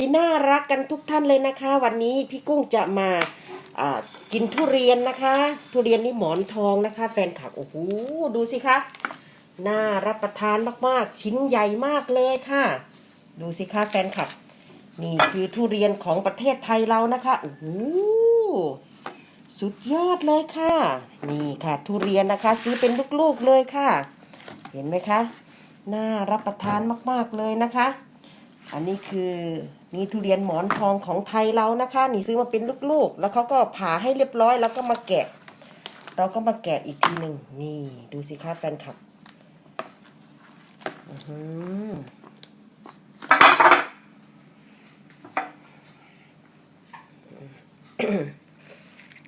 ที่น่ารักกันทุกท่านเลยนะคะ วันนี้พี่กุ้งจะมาอ่ากินทุเรียนนะคะ ทุเรียนนี่หมอนทองนะคะ แฟนคลับโอ้โหดูสิคะน่ารับประทานมากๆ ชิ้นใหญ่มากเลยค่ะ ดูสิคะแฟนคลับ นี่คือทุเรียนของประเทศไทยเรานะคะโอ้โหสุดยอดเลยค่ะ นี่ค่ะ ทุเรียนนะคะ ซื้อเป็นลูกๆเลยค่ะ เห็นไหมคะน่ารับประทานมากๆเลยนะคะ อันนี้คือ นี่ทุเรียนหมอนทองของไทยเรานะคะนี่ซื้อมาเป็นลูกๆ แล้วเขาก็ผ่าให้เรียบร้อย แล้วก็มาแกะ เราก็มาแกะอีกทีหนึ่งนี่ดูสิคะแฟนคลับอือหือ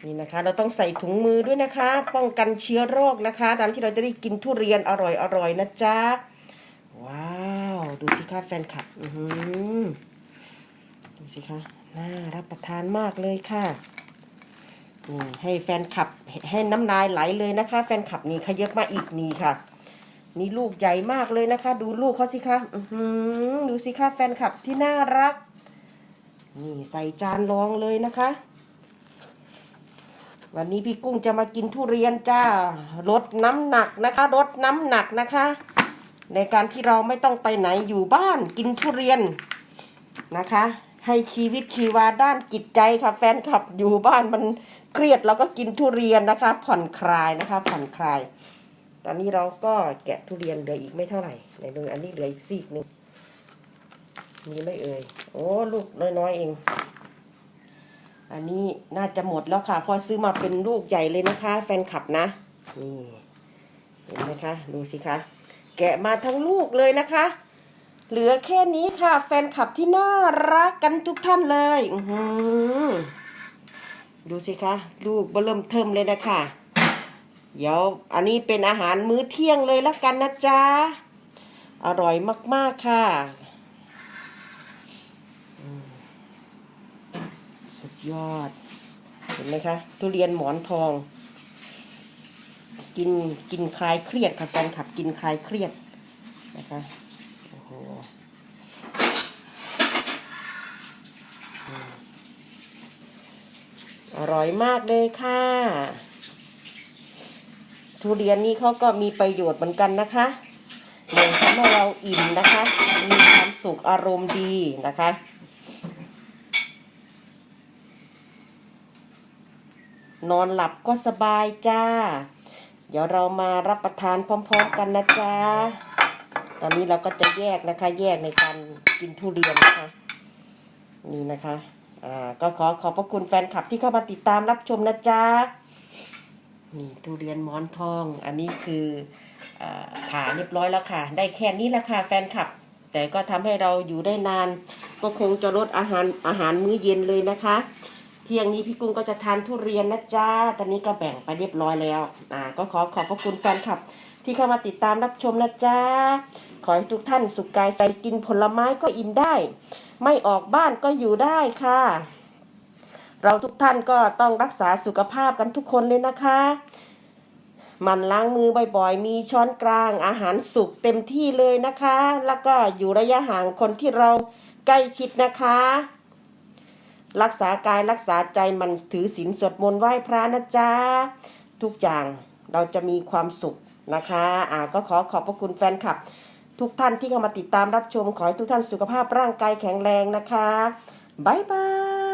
นี่นะคะ เราต้องใส่ถุงมือด้วยนะคะ ป้องกันเชื้อโรคนะคะตอนที่เราจะได้กินทุเรียนอร่อยๆนะจ๊ะ ว้าว ดูสิคะแฟนคลับ อือหือ สิคะน่ารับประทานมากเลยค่ะนี่ให้แฟนคลับให้น้ำลายไหลเลยนะคะ แฟนคลับนี่ขยับมาอีกนี่ค่ะ นี่ลูกใหญ่มากเลยนะคะ ดูลูกเขาสิคะดูสิคะแฟนคลับที่น่ารัก นี่ใส่จานรองเลยนะคะ วันนี้พี่กุ้งจะมากินทุเรียนจ้าลดน้ำหนักนะคะลดน้ำหนักนะคะ ในการที่เราไม่ต้องไปไหนอยู่บ้านกินทุเรียนนะคะ ให้ชีวิตชีวาด้านจิตใจค่ะแฟนคลับอยู่บ้านมันเครียดเราก็กินทุเรียนนะคะ ผ่อนคลายนะคะ ผ่อนคลาย ตอนนี้เราก็แกะทุเรียนเหลืออีกไม่เท่าไหร่ในดูอันนี้เหลืออีกซีกหนึ่งมีไม่เอ่ยโอ้ลูกน้อยๆเอง อันนี้น่าจะหมดแล้วค่ะพอซื้อมาเป็นลูกใหญ่เลยนะคะ แฟนคลับนะนี่เห็นไหมคะ ดูสิคะ แกะมาทั้งลูกเลยนะคะ เหลือแค่นี้ค่ะ แฟนคลับที่น่ารักกันทุกท่านเลยอืดูสิคะลูกเริ่มเทิมเลยนะคะ เดี๋ยวอันนี้เป็นอาหารมื้อเที่ยงเลยละกันนะจ๊ะ อร่อยมาก ๆ ค่ะ สุดยอด เห็นไหมคะ ทุเรียนหมอนทอง กินกินคลายเครียดค่ะแฟนคลับกินคลายเครียดนะคะ อร่อยมากเลยค่ะ ทุเรียนนี่เขาก็มีประโยชน์เหมือนกันนะคะหนึ่งทำให้เราอิ่มนะคะ มีความสุขอารมณ์ดีนะคะนอนหลับก็สบายจ้า เดี๋ยวเรามารับประทานพร้อม ๆ กันนะจ๊ะ ตอนนี้เราก็จะแยกนะคะ แยกในการกินทุเรียนนะคะ นี่นะคะอ่าก็ขอขอบพระคุณแฟนคลับที่เข้ามาติดตามรับชมนะจ๊ะนี่ทุเรียนหมอนทอง อันนี้คืออผ่าเรียบร้อยแล้วค่ะ ได้แค่นี้แหละค่ะแฟนคลับ แต่ก็ทำให้เราอยู่ได้นาน ก็คงจะลดอาหารอาหารมื้อเย็นเลยนะคะ เที่ยงนี้พี่กุ้งก็จะทานทุเรียนนะจ๊ะตอนนี้ก็แบ่งไปเรียบร้อยแล้วอ่าก็ขอขอบพระคุณแฟนคลับ ที่เข้ามาติดตามรับชมนะจ๊ะ ขอให้ทุกท่านสุขกายใส่กินผลไม้ก็อิ่มได้ ไม่ออกบ้านก็อยู่ได้ค่ะ เราทุกท่านก็ต้องรักษาสุขภาพกันทุกคนเลยนะคะ มันล้างมือบ่อยๆ มีช้อนกลางอาหารสุกเต็มที่เลยนะคะ แล้วก็อยู่ระยะห่างคนที่เราใกล้ชิดนะคะรักษากายรักษาใจมันถือศีลสวดมนต์ไหว้พระนะจ๊ะ ทุกอย่างเราจะมีความสุข นะคะอ่าก็ขอขอบพระคุณแฟนคลับ ทุกท่านที่เข้ามาติดตามรับชม ขอให้ทุกท่านสุขภาพร่างกายแข็งแรงนะคะ บ๊ายบาย